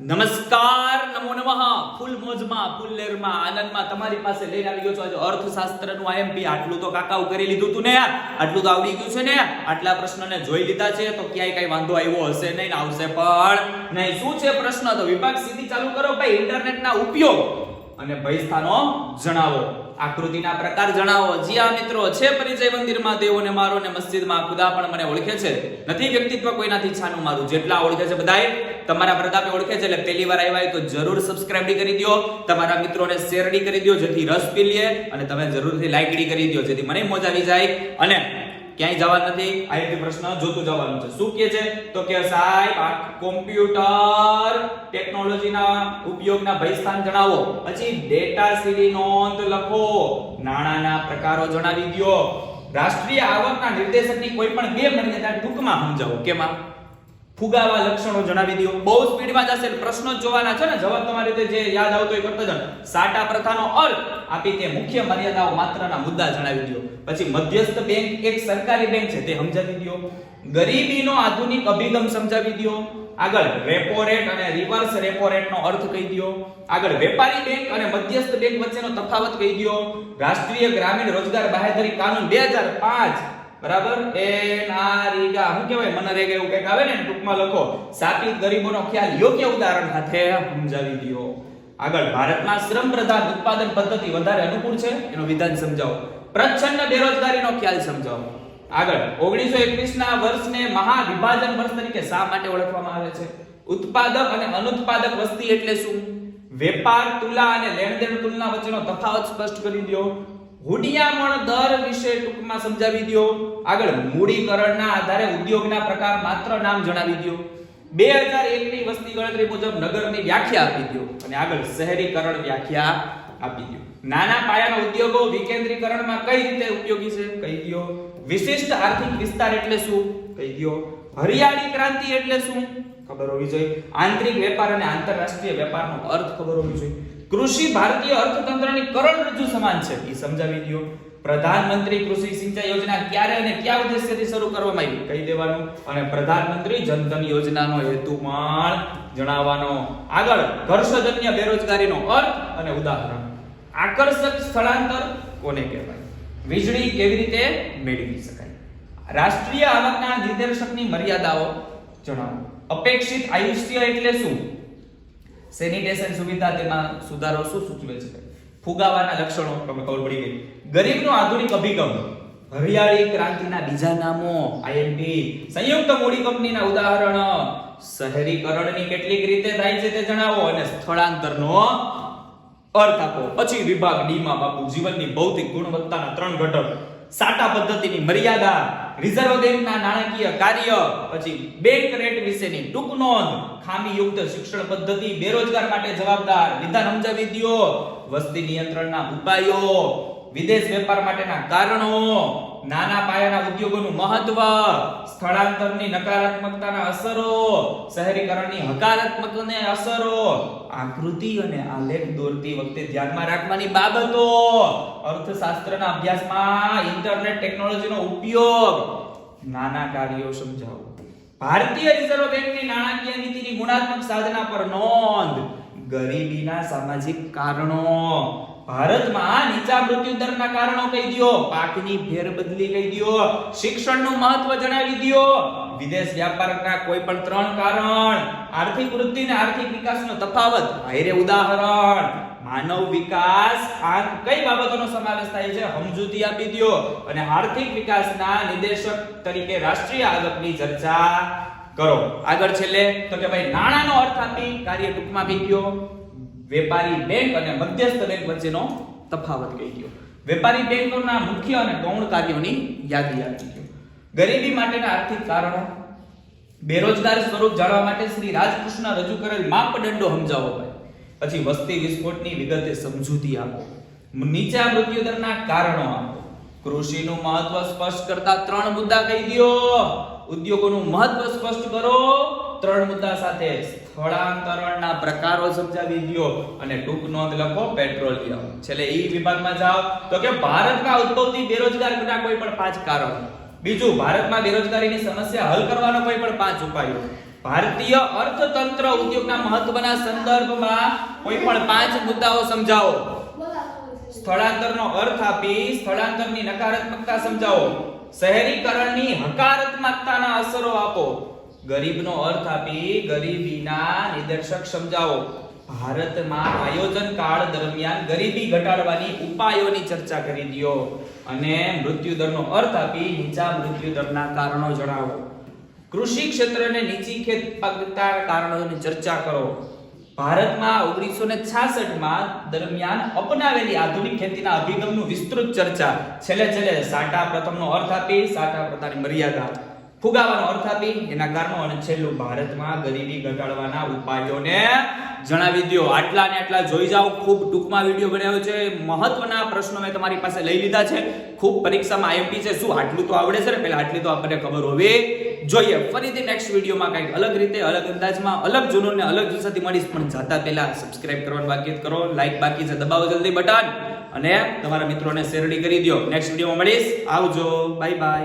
નમસ્કાર, નમો નમઃ. ફૂલ મોજમાં, ફૂલ લહેરમાં, આનંદમાં તમારી પાસે લઈને આવી ગયો છું. આજે અર્થશાસ્ત્રનું આઈએમપી. આટલું તો કાકાઉ કરી લીધું તું ને યાર. આટલું તો આવડી ગયું છે ને આટલા પ્રશ્નને જોઈ લીધા છે, તો ક્યાંય કઈ વાંધો આવ્યો હશે નહીં આવશે પણ નહીં. શું છે પ્રશ્ન? તો વિભાગ સીધી ચાલુ કરો ભાઈ. ઇન્ટરનેટના ઉપયોગ. અને ભયસ્થાનો જણાવો. આકૃતિના પ્રકાર જણાવો. જી આ મિત્રો, છે પરિચય મંદિરમાં દેવોને મારો ને મસ્જિદમાં ખુદા પણ મને ઓળખે છે. નથી વ્યક્તિત્વ કોઈનાથી છાનું મારું. જેટલા ઓળખે છે બધાય તમારા પ્રતાપે ઓળખે છે. એટલે પહેલી વાર આવ્યા તો જરૂર સબસ્ક્રાઇબ કરી દો. તમારા મિત્રોને શેર કરી દો. જેથી રસ પી લે અને તમે જરૂરથી લાઈક કરી દો. જેથી મને મોજ આવી જાય. અને ક્યાંય જવા નથી? આઈટી પ્રશ્ન જોતું જવાનું છે. શું કે છે? તો કે સાહેબ, આ કોમ્પ્યુટર ટેકનોલોજીના ઉપયોગના ભયસ્થાન જણાવો. પછી ડેટા સીડી નોંધ લખો. નાણાના પ્રકારો જણાવી દો રાષ્ટ્રીય આવકના નિર્દેશકની કોઈ પણ બે મર્યાદા ટૂંકમાં સમજાવો. કેમાં ફુગાવા લક્ષણો જણાવી દો બહુ સ્પીડમાં જશે પ્રશ્નો જોવાના છે ને. જવાબ તમારી રીતે જે યાદ આવતો એ કરતો જાઓ. સાટા પ્રથાનો અર્થ આપી તે મુખ્ય મર્યાદાઓ માત્રાના મુદ્દા જણાવી દો. પછી મધ્યસ્થ બેંક એક સરકારી બેંક છે, તે સમજાવી દો. ગરીબીનો આધુનિક અભિગમ સમજાવી દો. આગળ રેપો રેટ અને રિવર્સ રેપો રેટ નો અર્થ કહી દો. આગળ વેપારી બેંક અને મધ્યસ્થ બેંક વચ્ચેનો તફાવત કહી દો. રાષ્ટ્રીય ગ્રામીણ રોજગાર બાહેધરી કાનૂન 2005 બરાબર? એનારીગા શું કહેવાય? મનરેગા એવું કંઈક આવે ને, ટૂંકમાં લખો. સ્થાપિત ગરીબોનો ખ્યાલ, યોગ્ય ઉદાહરણ સાથે સમજાવી દો. આગળ, ભારતમાં શ્રમ પ્રધાન ઉત્પાદન પદ્ધતિ વધારે અનુકૂળ છે? એનો વિધાન સમજાવો. પ્રચ્છન્ન બેરોજગારીનો ખ્યાલ સમજાવો. આગળ 1921 ના વર્ષને મહાવિભાજન વર્ષ તરીકે શા માટે ઓળખવામાં આવે છે? ઉત્પાદક અને અનુત્પાદક વસ્તી એટલે શું? વેપાર, તુલા અને લેણદેણ તુલના વચ્ચેનો તફાવત સ્પષ્ટ કરી દો. હુંડિયામણ દર વિશે ટૂંકમાં સમજાવી દો આગળ મૂડીકરણના આધારે ઉદ્યોગના પ્રકાર માત્ર નામ જણાવી દો 2001 ની વસ્તી ગણતરી મુજબ નગરની વ્યાખ્યા આપી દો અને આગળ શહેરીકરણ વ્યાખ્યા આપી દો નાના પાયાના ઉદ્યોગો વિકેન્દ્રીકરણમાં કઈ રીતે ઉપયોગી છે? કહી દો વિશિષ્ટ આર્થિક વિસ્તાર એટલે શું? કહી દો હરિયાળી ક્રાંતિ એટલે શું? ખબર હોવી જોઈએ. આંતરિક વેપાર અને આંતરરાષ્ટ્રીય વેપારનો અર્થ ખબર હોવી જોઈએ. કૃષિ ભારતીય અર્થતંત્રની કરોડરજ્જુ સમાન છે. એ સમજાવી દો પ્રધાનમંત્રી કૃષિ સિંચાઈ યોજના ક્યારે અને કયા ઉદ્દેશ્યથી શરૂ કરવામાં આવી? કહી દેવાનું. અને પ્રધાનમંત્રી જનધન યોજનાનો હેતુ પણ જણાવવાનો. આગળ ઘર્ષજન્ય બેરોજગારીનો અર્થ અને ઉદાહરણ. આકર્ષક સ્થળાંતર કોને કહેવાય? વીજળી કેવી રીતે મેળવી શકાય? રાષ્ટ્રીય આવકના નિર્દેશકની મર્યાદાઓ જણાવો. અપેક્ષિત આયુષ્ય એટલે શું? સેનિટેશન સુવિધા તેમાં સુધારો શું સૂચવે છે? ફુગાવાના લક્ષણો તમને ખબર પડી ગઈ. ગરીબનો આધુનિક અભિગમ, હરિયાળી ક્રાંતિના બીજા નામો આઈએમપી સંયુક્ત મૂડી કંપનીના ઉદાહરણ, શહેરીકરણની કેટલીક રીતે થાય છે તે જણાવો અને સ્થળાંતરનો અર્થ આપો. પછી વિભાગ ડી માં બાપુ, જીવનની ભૌતિક ગુણવત્તાના ત્રણ ઘટક, સાટા પદ્ધતિની મર્યાદા રિઝર્વ બેંકના નાણાકીય કાર્ય, પછી બેંક રેટ વિશેની ટૂંક નોંધ, ખામીયુક્ત શિક્ષણ પદ્ધતિ, બેરોજગાર માટે જવાબદાર વિધાન સમજાવી દ્યો વસ્તી નિયંત્રણના ઉપાયો, વિદેશ વેપાર માટેના કારણો નાના પાયાના ઉદ્યોગોનું મહત્વ, સ્થળાંતરની નકારાત્મકતાના અસરો, શહેરીકરણની હકારાત્મકને અસરો આકૃતિ અને આલેખ દોરતી વખતે ધ્યાનમાં રાખવાની બાબતો, અર્થશાસ્ત્રના અભ્યાસમાં ઇન્ટરનેટ ટેકનોલોજીનો ઉપયોગ. નાના કાર્યો સમજાવો. ભારતીય રિઝર્વ બેંકની નાણાકીય નીતિની ગુણાત્મક સાધના પર નોંધ. ગરીબીના સામાજિક કારણો. ભારતમાં નીચા મૃત્યુ દરના કારણો કહી દયો, પાકની ફેરબદલી કહી દયો, શિક્ષણનું મહત્વ જણાવી દયો. વિદેશ વ્યાપારના કોઈ પણ ત્રણ કારણ, આર્થિક વૃદ્ધિ અને આર્થિક વિકાસનો તફાવત આયરે ઉદાહરણ. માનવ વિકાસ આ કઈ બાબતોનો સમાવેશ થાય છે, સમજૂતી આપી દયો. અને આર્થિક વિકાસના નિર્દેશક તરીકે રાષ્ટ્રીય આવકની ચર્ચા કરો. આગળ છેલ્લે, તો કે ભાઈ, નાણાંનો અર્થ આપી કાર્ય ટૂંકમાં કહી દયો. વેપારી બેંક અને મધ્યસ્થ બેંક વચ્ચેનો તફાવત કહી ગયો. વેપારી બેંકોના મુખ્ય અને ગૌણ કાર્યોની યાદી આપી ગયો. ગરીબી માટેના આર્થિક કારણો, બેરોજગાર સ્વરૂપ જાણવા માટે શ્રી રાજકૃષ્ણ રજૂ કરેલ માપદંડો સમજાવો ભાઈ. પછી વસ્તી વિસ્ફોટની વિગતે સમજૂતી આપો. નીચા મૃત્યુદરના કારણો આપો. કૃષિનું મહત્વ સ્પષ્ટ કરતા ત્રણ મુદ્દા કહી દો ઉદ્યોગોનું મહત્વ સ્પષ્ટ કરો. ત્રણ મુદ્દા સાથે સ્થળાંતરણના પ્રકારો સમજાવી દયો અને ટૂંક નોંધ લખો, પેટ્રોલિયમ. છેલ્લે ઈ વિભાગમાં જાઓ. તો કે ભારતમાં ઉદ્ભવતી બેરોજગારીના કોઈ પણ પાંચ કારણો. બીજું, ભારતમાં બેરોજગારીની સમસ્યા હલ કરવાનો કોઈ પણ પાંચ ઉપાયો. ભારતીય અર્થતંત્ર ઉદ્યોગના મહત્વના સંદર્ભમાં કોઈ પણ પાંચ મુદ્દાઓ સમજાવો. સ્થળાંતરનો અર્થ આપી સ્થળાંતરની નકારાત્મકતા સમજાવો. શહેરીકરણની હકારાત્મકતાના અસરો આપો. ગરીબનો અર્થ આપી ગરીબીના નિદર્શક સમજાવો. ભારતમાં આયોજન કાળ દરમિયાન ગરીબી ઘટાડવાની ઉપાયોની ચર્ચા કરી દ્યો અને મૃત્યુદરનો અર્થ આપી નીચા મૃત્યુદરના કારણો જણાવો. કૃષિ ક્ષેત્રને નીચી ખેત પાકતા કારણોની ચર્ચા કરો. ભારતમાં ઓગણીસો ને છાસઠમાં દરમિયાન અપનાવેલી આધુનિક ખેતીના અભિગમનું વિસ્તૃત ચર્ચા. છેલ્લે છેલ્લે સાટા પ્રથમનો અર્થ આપી સાટા પ્રથાની મર્યાદા. ફુગાવાનો અર્થ આપી એના કારણો અને છેલ્લું, ભારતમાં ગરીબી ઘટાડવાના ઉપાયોને જણાવી દો આટલા ને આટલા જોઈ જાઓ. ખૂબ ટૂંકમાં વીડિયો બનાવ્યો છે. મહત્વના પ્રશ્નો મેં તમારી પાસે લઈ લીધા છે. ખૂબ પરીક્ષામાં આઈએમપી છે. શું આટલું તો આવડે છે ને? પેલા આટલી તો આપણને ખબર હોવી જોઈએ. ફરીથી નેક્સ્ટ વિડીયોમાં કંઈક અલગ રીતે, અલગ અંદાજમાં, અલગ જૂનોને અલગ જુસાથી મળીશ. પણ જાતા પહેલા સબસ્ક્રાઇબ કરવાનું બાકી કરો. લાઈક બાકી છે. દબાવો જલ્દી બટન. અને તમારા મિત્રોને શેરડી કરી દો નેક્સ્ટ વિડીયોમાં મળીશ. આવજો. Bye bye